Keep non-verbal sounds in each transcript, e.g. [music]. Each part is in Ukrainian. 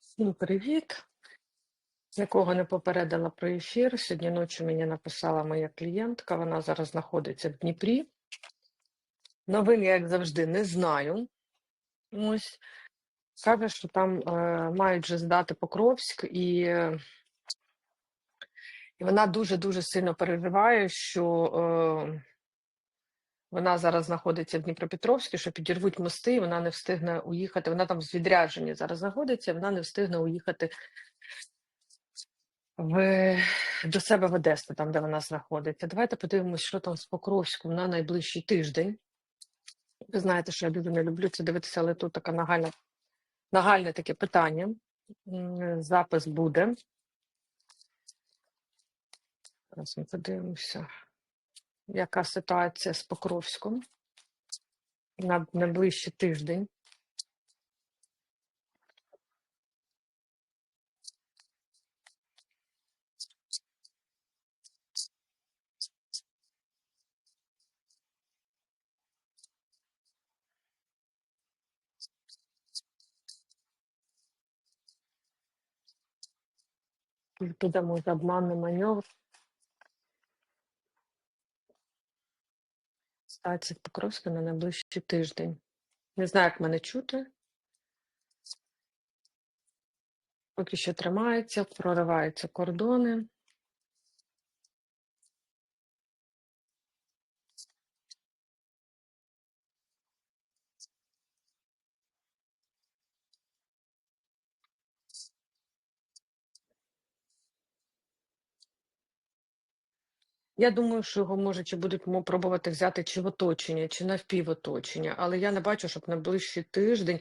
Всім привіт! Нікого не попередила про ефір. Сьогодні ночі мені написала моя клієнтка. Вона зараз знаходиться в Дніпрі. Новин я, як завжди, не знаю. Ось каже, що там е, мають вже здати Покровськ, і, е, і вона дуже-дуже сильно переживає, що е, вона зараз знаходиться в Дніпропетровську, що підірвуть мости, і вона не встигне уїхати. Вона там з відрядження зараз знаходиться, вона не встигне уїхати в, до себе в Одесу, там, де вона знаходиться. Давайте подивимось, що там з Покровськом на найближчий тиждень. Ви знаєте, що я дуже не люблю це дивитися, але тут таке нагальне, нагальне таке питання. Запис буде. Зараз ми подивимося, яка ситуація з Покровськом на найближчий тиждень. Підемо за обманний маневр. Ситуація з Покровськом на найближчий тиждень. Не знаю, як мене чути. Поки що тримається, прориваються кордони. Я думаю, що його може чи будуть пробувати взяти чи в оточення, чи навпівоточення, але я не бачу, щоб на ближчий тиждень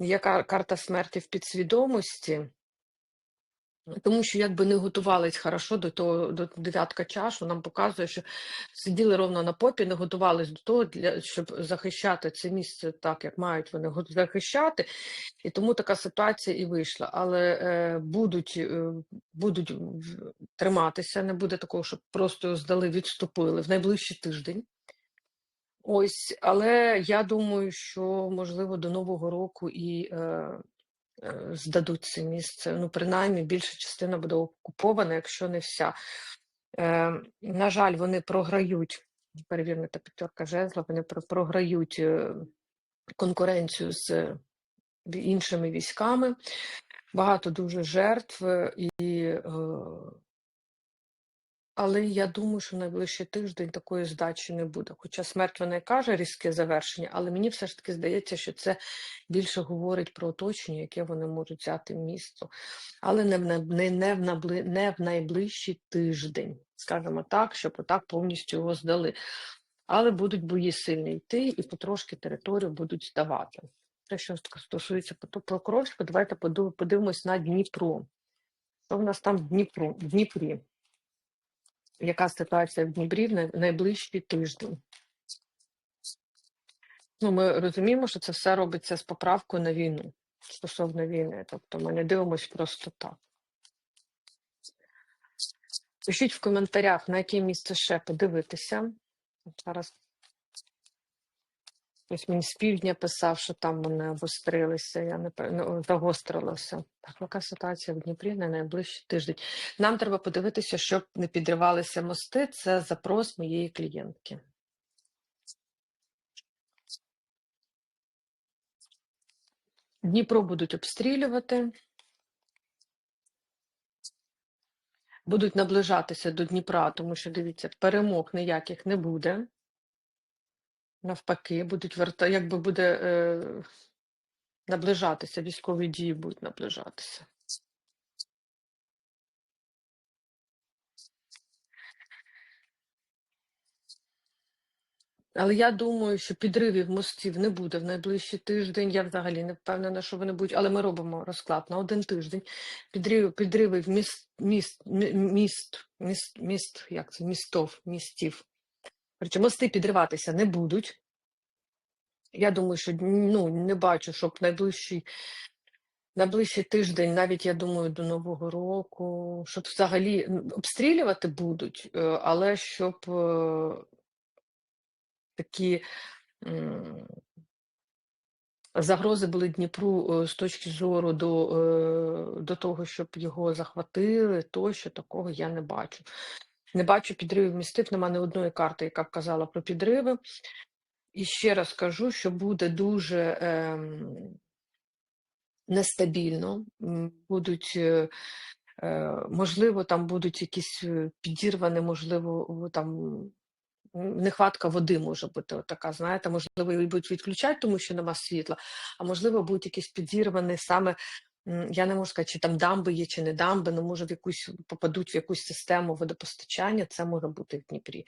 є карта смерті в підсвідомості, тому що якби не готувались хорошо до того, до дев'ятка чашу, нам показує, що сиділи ровно на попі, не готувались до того, для, щоб захищати це місце так, як мають вони захищати, і тому така ситуація і вийшла. Але е, будуть, е, будуть триматися, не буде такого, щоб просто здали, відступили в найближчий тиждень. Ось, але я думаю, що можливо до Нового року і е, здадуть це місце. Ну, принаймні, більша частина буде окупована, якщо не вся. Е, на жаль, вони програють. Перевірнута п'ятерка жезла, вони програють е, конкуренцію з е, іншими військами. Багато дуже жертв, е, і, е, але я думаю, що найближчий тиждень такої здачі не буде. Хоча смерть вона і каже різке завершення, але мені все ж таки здається, що це більше говорить про оточення, яке вони можуть взяти місто, але не в, не, не, в, не в найближчий тиждень, скажімо так, щоб отак повністю його здали. Але будуть бої сильні йти і потрошки територію будуть здавати. Те, що стосується Покровська, давайте подивимось на Дніпро. Що в нас там в Дніпру, в Дніпрі? Яка ситуація в Дніпрі в найближчі тиждень? Ну, ми розуміємо, що це все робиться з поправкою на війну стосовно війни. Тобто ми не дивимося просто так. Пишіть в коментарях, на яке місце ще подивитися. Зараз ось мені з півдня писав, що там вони обострилися, я не ну, загострилося. Так, яка ситуація в Дніпрі на найближчий тиждень? Нам треба подивитися, щоб не підривалися мости. Це запрос моєї клієнтки. Дніпро будуть обстрілювати, будуть наближатися до Дніпра, тому що дивіться, перемог ніяких не буде. Навпаки, будуть верта, якби буде е, наближатися, військові дії будуть наближатися. Але я думаю, що підривів мостів не буде в найближчий тиждень. Я взагалі не впевнена, що вони будуть, але ми робимо розклад на один тиждень. Підриви, підривів міст, міст, міст, міст, міст, як це, містов, містів. Короче, мости підриватися не будуть. Я думаю, що ну, не бачу, щоб найближчий, найближчий тиждень, навіть я думаю, до Нового року, щоб взагалі обстрілювати будуть, е, але щоб е, такі загрози були Дніпру е, з точки зору до, до того, щоб його захватили, тощо такого я не бачу. Не бачу підривів містів, нема ні одної карти, яка б казала про підриви. І ще раз кажу, що буде дуже ем, нестабільно. Будуть, е, е, можливо, там будуть якісь е, підірвані, можливо, там нехватка води може бути така, знаєте, можливо, її будуть відключати, тому що нема світла, а можливо, будуть якісь підірвані саме. Я не можу сказати, чи там дамби є, чи не дамби, але може в якусь попадуть в якусь систему водопостачання, це може бути в Дніпрі.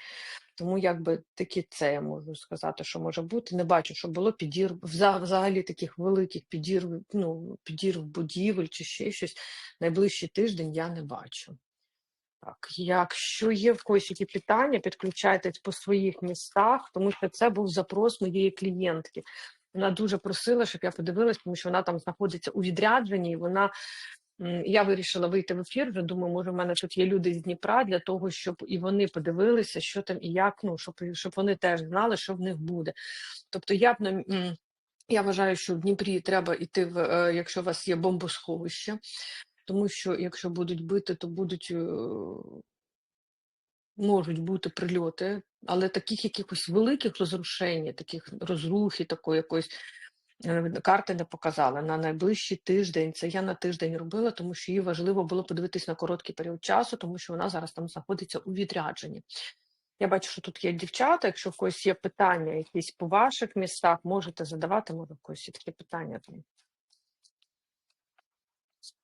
Тому якби таки це я можу сказати, що може бути. Не бачу, що було підірв взагалі таких великих підірв, ну, підірв будівель чи ще щось. Найближчий тиждень я не бачу. Так, якщо є в когось які питання, підключайтесь по своїх містах, тому що це був запрос моєї клієнтки. Вона дуже просила, щоб я подивилась, тому що вона там знаходиться у відрядженні, і вона я вирішила вийти в ефір. Вже думаю, може, в мене тут є люди з Дніпра для того, щоб і вони подивилися, що там і як, ну щоб, щоб вони теж знали, що в них буде. Тобто, я б на я вважаю, що в Дніпрі треба йти в, е, якщо у вас є бомбосховище, тому що якщо будуть бити, то будуть е, можуть бути прильоти, але таких якихось великих розрушень, таких розрухи, такої якоїсь е, карти не показала на найближчий тиждень. Це я на тиждень робила, тому що їй важливо було подивитись на короткий період часу, тому що вона зараз там знаходиться у відрядженні. Я бачу, що тут є дівчата. Якщо в когось є питання якісь по ваших містах, можете задавати, може в є такі питання там.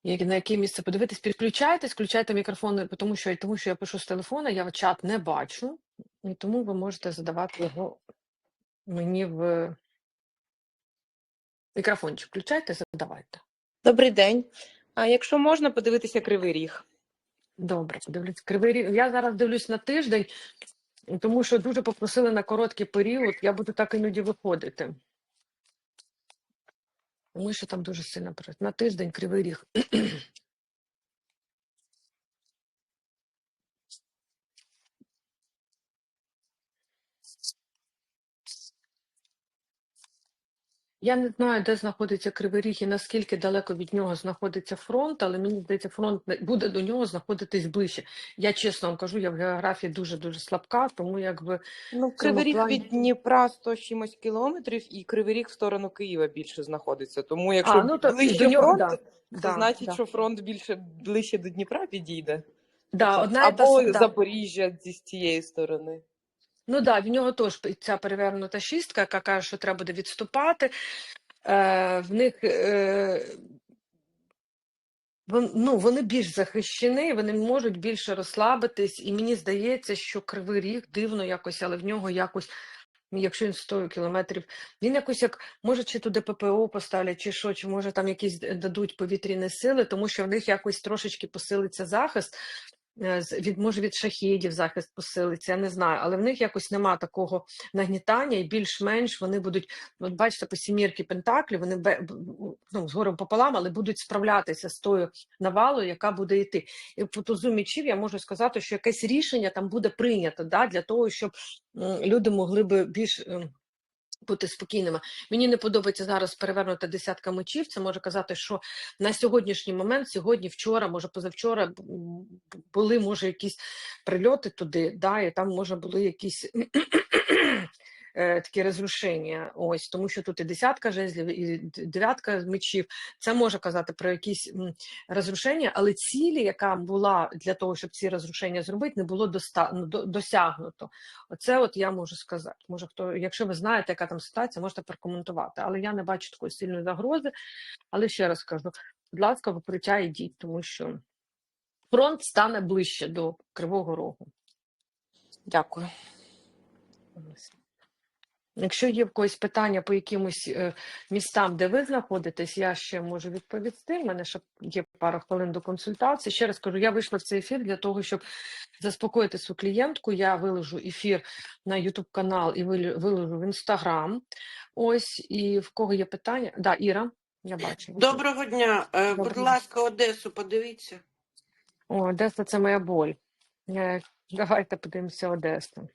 Як- На яке місце подивитись, підключайтесь, включайте мікрофон, тому що, тому що я пишу з телефона, я чат не бачу, і тому ви можете задавати його мені в мікрофончик. Включайте, задавайте. Добрий день. А якщо можна подивитися кривий ріг? Добре, подивлюсь. Кривий Ріг. Я зараз дивлюсь на тиждень, тому що дуже попросили на короткий період. Я буду так іноді виходити. Тому ще там дуже сильно працюємо. на тиждень кривий ріг. [clears throat] Я не знаю, де знаходиться Кривий Ріг і наскільки далеко від нього знаходиться фронт, але мені здається, фронт буде до нього знаходитись ближче. Я чесно вам кажу, я в географії дуже дуже слабка, тому якби Ну, кривий ріг плані- від Дніпра 100 чимось кілометрів, і кривий ріг в сторону Києва більше знаходиться. Тому якщо а, ну то ближче до нього фронт, да, це да, значить, да. що фронт більше ближче до Дніпра підійде. Да, Тобто, одна і та Або. Запоріжжя зі з цієї сторони. Ну да, в нього теж ця перевернута шістка, яка каже, що треба буде відступати. Е, в них е, ну, вони більш захищені, вони можуть більше розслабитись, і мені здається, що Кривий Ріг дивно якось, але в нього якось, якщо він 100 кілометрів, він якось як може чи туди ППО поставлять, чи що, чи може там якісь дадуть повітряні сили, тому що в них якось трошечки посилиться захист. Е, Від може від шахідів захист посилиться, я не знаю, але в них якось нема такого нагнітання, і більш-менш вони будуть, от бачите, по сімірки Пентаклі, вони ну, з пополам, але будуть справлятися з тою навалою, яка буде йти. І по тузу мічів я можу сказати, що якесь рішення там буде прийнято да, для того, щоб люди могли би більш. Бути спокійними. Мені не подобається зараз перевернута десятка мечів. Це може казати, що на сьогоднішній момент, сьогодні, вчора, може позавчора були може якісь прильоти туди, да, і там може були якісь е, такі розрушення. Ось тому, що тут і десятка жезлів, і дев'ятка мечів. Це може казати про якісь розрушення, але цілі, яка була для того, щоб ці розрушення зробити, не було доста... ну, досягнуто. Оце от я можу сказати. Може, хто, якщо ви знаєте, яка там ситуація, можете прокоментувати. Але я не бачу такої сильної загрози. Але ще раз кажу, будь ласка, в укриття йдіть, тому що фронт стане ближче до Кривого Рогу. Дякую. Якщо є в когось питання по якимось е, містам, де ви знаходитесь, я ще можу відповісти. У мене ще є пара хвилин до консультації. Ще раз кажу, я вийшла в цей ефір для того, щоб заспокоїти свою клієнтку. Я виложу ефір на YouTube канал і виложу в Instagram. Ось, і в кого є питання? Да, Іра, я бачу. Доброго дня. Е, Будь ласка, Одесу, подивіться. О, Одеса це моя боль. Е, Давайте подивимося Одесу.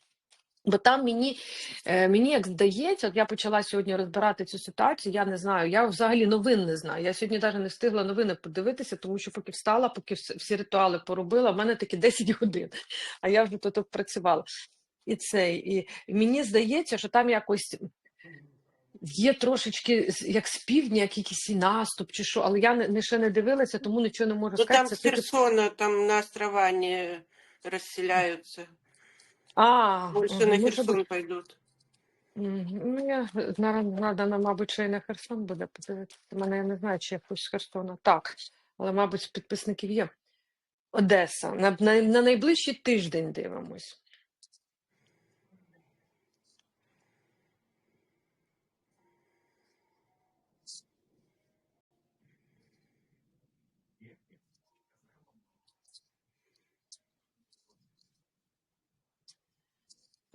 Бо там мені, е, мені як здається, от я почала сьогодні розбирати цю ситуацію, я не знаю, я взагалі новин не знаю. Я сьогодні навіть не встигла новини подивитися, тому що поки встала, поки всі ритуали поробила, в мене такі 10 [laughs] годин, а я вже тут працювала. І цей, і мені здається, що там якось є трошечки як з півдня, як якийсь наступ чи що, але я не, не ще не дивилася, тому нічого не можу Ну сказати. там Це тільки- Херсона, там на острова не расселяются. А, Больше на може бути. Херсон пойдут. Мгм. Ну, я надо, мабуть, ще й на Херсон буде подивитися. Мене я не знаю, чи я хочу з Херсона. Так, але, мабуть, з підписників є. Одеса. На, на, на найближчий тиждень дивимось.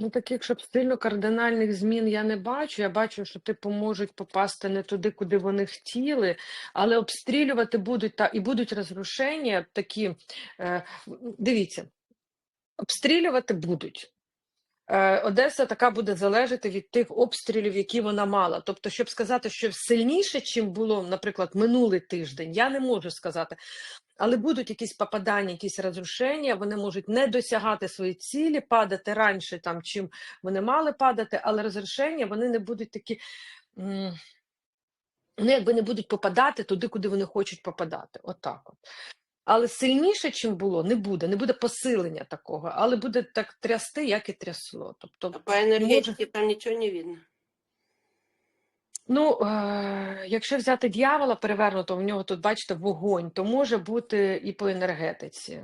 Ну, таких, щоб сильно кардинальних змін я не бачу. Я бачу, що типу можуть попасти не туди, куди вони хотіли, але обстрілювати будуть та і будуть розрушення такі. Е, дивіться, обстрілювати будуть. Е, Одеса така буде залежати від тих обстрілів, які вона мала. Тобто, щоб сказати, що сильніше, чим було, наприклад, минулий тиждень, я не можу сказати. Але будуть якісь попадання, якісь розрушення, вони можуть не досягати свої цілі, падати раніше, там, чим вони мали падати, але розрушення вони не будуть такі. Ну, якби не будуть попадати туди, куди вони хочуть попадати. Отак от. Але сильніше, чим було, не буде. Не буде посилення такого, але буде так трясти, як і трясло. А Тобто, по энергетике там ничего не видно. Ну, е- якщо взяти дьявола перевернуто, в нього тут, бачите, вогонь, то може бути і по енергетиці.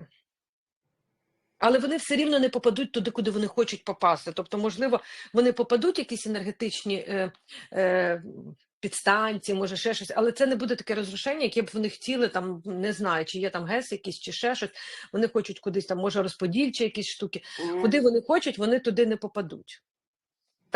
Але вони все рівно не попадуть туди, куди вони хочуть попасти. Тобто, можливо, вони попадуть якісь енергетичні е, е, підстанції, може ще щось, але це не буде таке розрушення, яке б вони хотіли, там не знаю, чи є там ГЕС якийсь, чи ще щось. Вони хочуть кудись там, може, розподільчі якісь штуки. Куди вони хочуть, вони туди не попадуть.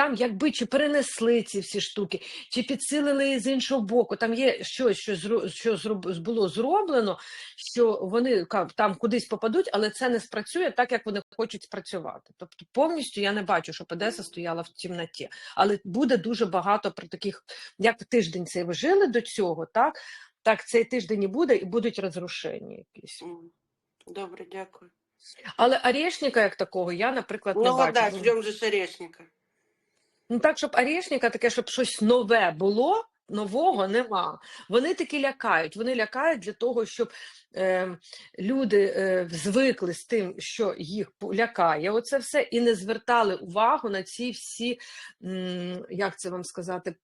Там, якби чи перенесли ці всі штуки, чи підсилили з іншого боку. Там є щось, що, зро- що було зроблено, що вони там кудись попадуть, але це не спрацює так, як вони хочуть спрацювати. Тобто повністю я не бачу, щоб Одеса стояла в темноті. Але буде дуже багато про таких, як тиждень цей ви жили до цього, так? Так, цей тиждень і буде, і будуть розрушення якісь. Добре, дякую. Але орешника як такого я, наприклад, не Ну, бачу. да, ждем же орешника. Ну так, щоб арішника таке, щоб щось нове було, нового нема. Вони таки лякають. Вони лякають для того, щоб е, люди е, звикли з тим, що їх лякає. Оце все, і не звертали увагу на ці всі, м, як це вам сказати,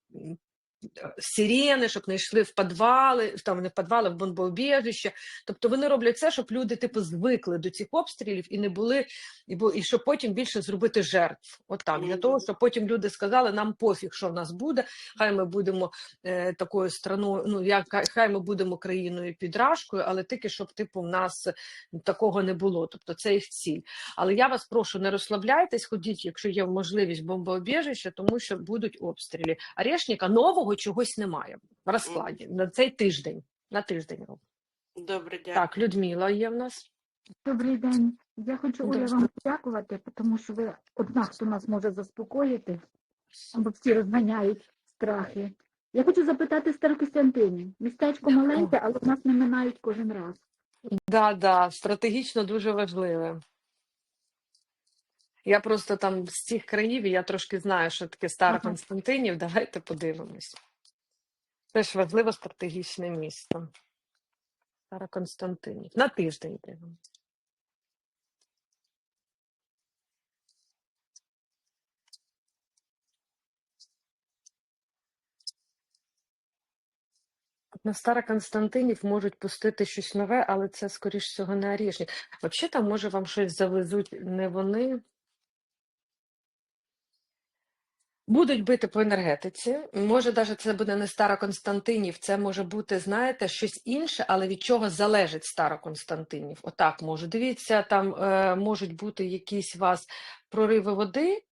сирени, щоб не йшли в підвали, там не в підвали, в бомбоубіжище. Тобто вони роблять це, щоб люди типу звикли до цих обстрілів і не були, і, бу- і щоб потім більше зробити жертв. Отак, для того, щоб потім люди сказали, нам пофіг, що в нас буде, хай ми будемо е, такою страною, ну як хай- хай ми будемо країною підражкою, але тільки щоб типу в нас такого не було. Тобто це їх ціль. Але я вас прошу, не розслабляйтесь, ходіть, якщо є можливість бомбоубіжища, тому що будуть обстріли. Арешника нового чогось немає в розкладі на цей тиждень. На тиждень. Добре, дякую. Так, Людмила є в нас. Добрий день. Я хочу Оля вам подякувати, тому що ви одна, хто нас може заспокоїти, бо всі розганяють страхи. Я хочу запитати Старокостянтинів. Містечко маленьке, але нас не минають кожен раз. Да, да, стратегічно дуже важливе. Я просто там з цих країв, і я трошки знаю, що таке Стара Ага. Константинів. Давайте подивимось. Це ж важливо стратегічне місто. Стара Константинів. На тиждень дивимось. На Староконстантинів можуть пустити щось нове, але це, скоріш всього, не Орішник. Взагалі, там, може, вам щось завезуть не вони. Будуть бити по енергетиці. Може, навіть це буде не Староконстантинів, це може бути, знаєте, щось інше, але від чого залежить Староконстантинів. Отак може. Дивіться, там е, можуть бути якісь вас прориви води.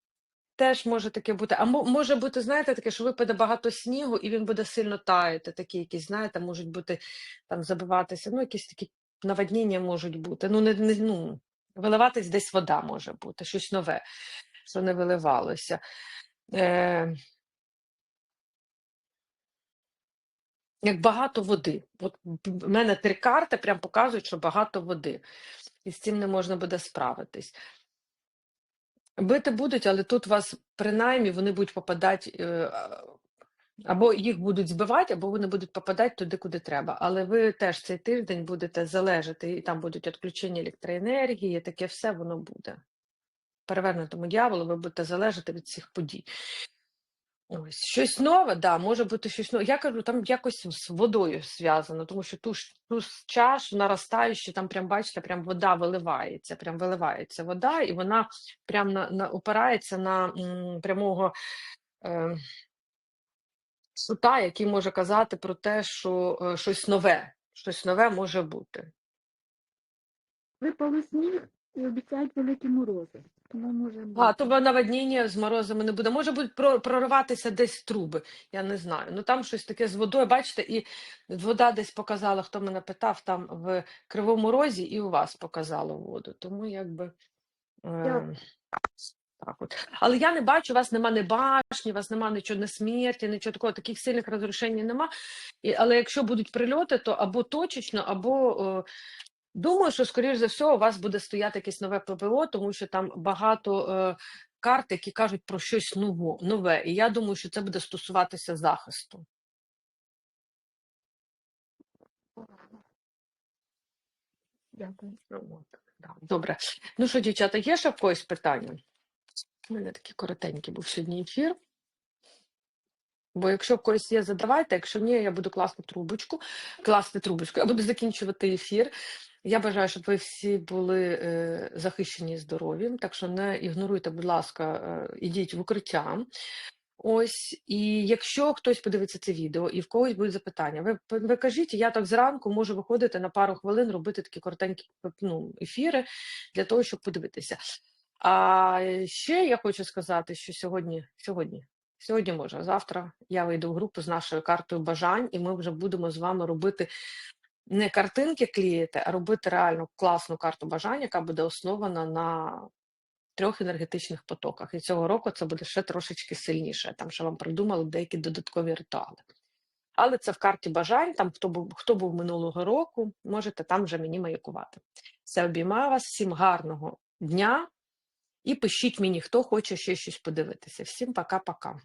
Теж може таке бути. А може бути, знаєте, таке, що випаде багато снігу, і він буде сильно таяти. Такі якісь, знаєте, можуть бути там забиватися. Ну, якісь такі наводнення можуть бути. Ну, не, не ну, виливатись десь вода може бути, щось нове. що не виливалося. Е, як багато води. От в мене три карти прям показують, що багато води. І з цим не можна буде справитись. Бити будуть, але тут вас принаймні вони будуть попадати, е, або їх будуть збивати, або вони будуть попадати туди, куди треба. Але ви теж цей тиждень будете залежати, і там будуть відключення електроенергії, таке все воно буде. Перевернутому дьяволу ви будете залежати від цих подій. Ось щось нове, да, може бути щось нове. Я кажу, там якось з водою зв'язано, тому що ту ту чашу наростаючи, там прям бачите, прям вода виливається, прям виливається вода, і вона прям на, на опирається на м, прямого е, сута, який може казати про те, що е, щось нове, щось нове може бути. Випало сніг і обіцяють великі морози. Може. А, то наводніння з морозами не буде. Може будуть про- прориватися десь труби, я не знаю. Ну там щось таке з водою, бачите, і вода десь показала, хто мене питав, там в Кривому Розі і у вас показало воду. Тому якби. Е, так от. Але я не бачу, у вас нема ні башні, у вас нема нічого, не смерті, нічого такого, таких сильних розрушень нема. І, але якщо будуть прильоти, то або точечно, або. Е, Думаю, що, скоріш за все, у вас буде стояти якесь нове ППО, тому що там багато е, карт, які кажуть про щось ново, нове. І я думаю, що це буде стосуватися захисту. Дякую. Ну. Добре. Ну що, дівчата, є ще в когось питання? У мене такий коротенький був сьогодні ефір. Бо якщо в когось є, задавайте, якщо ні, я буду класти трубочку, класти трубочку, я буду закінчувати ефір. Я бажаю, щоб ви всі були е, захищені і здорові. Так що не ігноруйте, будь ласка, е, ідіть в укриття. Ось, і якщо хтось подивиться це відео і в когось будуть запитання, ви, ви кажіть, я так зранку можу виходити на пару хвилин, робити такі коротенькі ну, ефіри для того, щоб подивитися. А ще я хочу сказати, що сьогодні, сьогодні, сьогодні може, завтра я вийду в групу з нашою картою бажань, і ми вже будемо з вами робити не картинки клеїти, а робити реально класну карту бажань, яка буде основана на трьох енергетичних потоках. І цього року це буде ще трошечки сильніше. Там ще вам придумали деякі додаткові ритуали. Але це в карті бажань. Там хто був хто був минулого року, можете там вже мені маякувати. Все обіймаю вас, всім гарного дня і пишіть мені, хто хоче ще щось подивитися. Всім пока-пока.